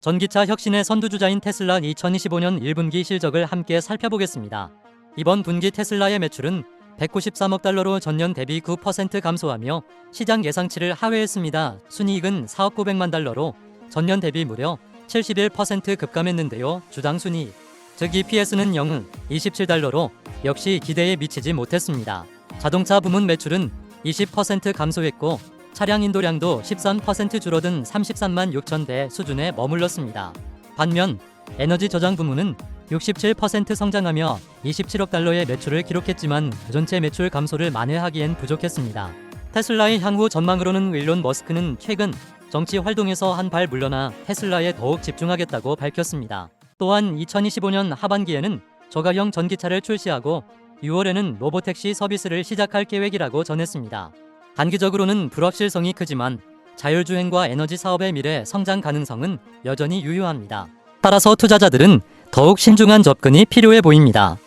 전기차 혁신의 선두주자인 테슬라 2025년 1분기 실적을 함께 살펴보겠습니다. 이번 분기 테슬라의 매출은 193억 달러로 전년 대비 9% 감소하며 시장 예상치를 하회했습니다. 순이익은 4억 900만 달러로 전년 대비 무려 71% 급감했는데요. 주당 순이익, 즉 EPS는 0, 27달러로 역시 기대에 미치지 못했습니다. 자동차 부문 매출은 20% 감소했고 차량 인도량도 13% 줄어든 33만 6천 대 수준에 머물렀습니다. 반면 에너지 저장 부문은 67% 성장하며 27억 달러의 매출을 기록했지만 전체 매출 감소를 만회하기엔 부족했습니다. 테슬라의 향후 전망으로는 일론 머스크는 최근 정치 활동에서 한 발 물러나 테슬라에 더욱 집중하겠다고 밝혔습니다. 또한 2025년 하반기에는 저가형 전기차를 출시하고 6월에는 로보택시 서비스를 시작할 계획이라고 전했습니다. 단기적으로는 불확실성이 크지만 자율주행과 에너지 사업의 미래 성장 가능성은 여전히 유효합니다. 따라서 투자자들은 더욱 신중한 접근이 필요해 보입니다.